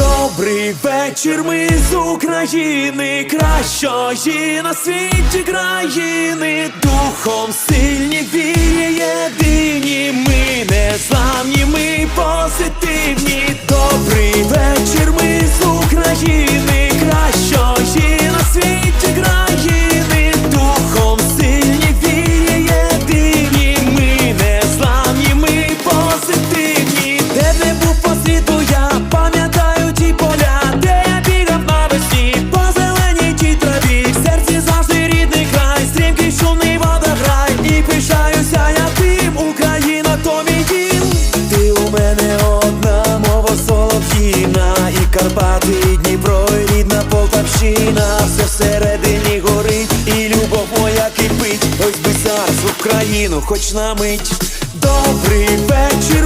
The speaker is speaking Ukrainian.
Добрий вечір, ми з України, кращої на світі країни, духом сил. Карпати, Дніпро, рідна Полтавщина, все всередині горить, і любов моя кипить, ось би зараз в Україну, хоч на мить. Добрий вечір.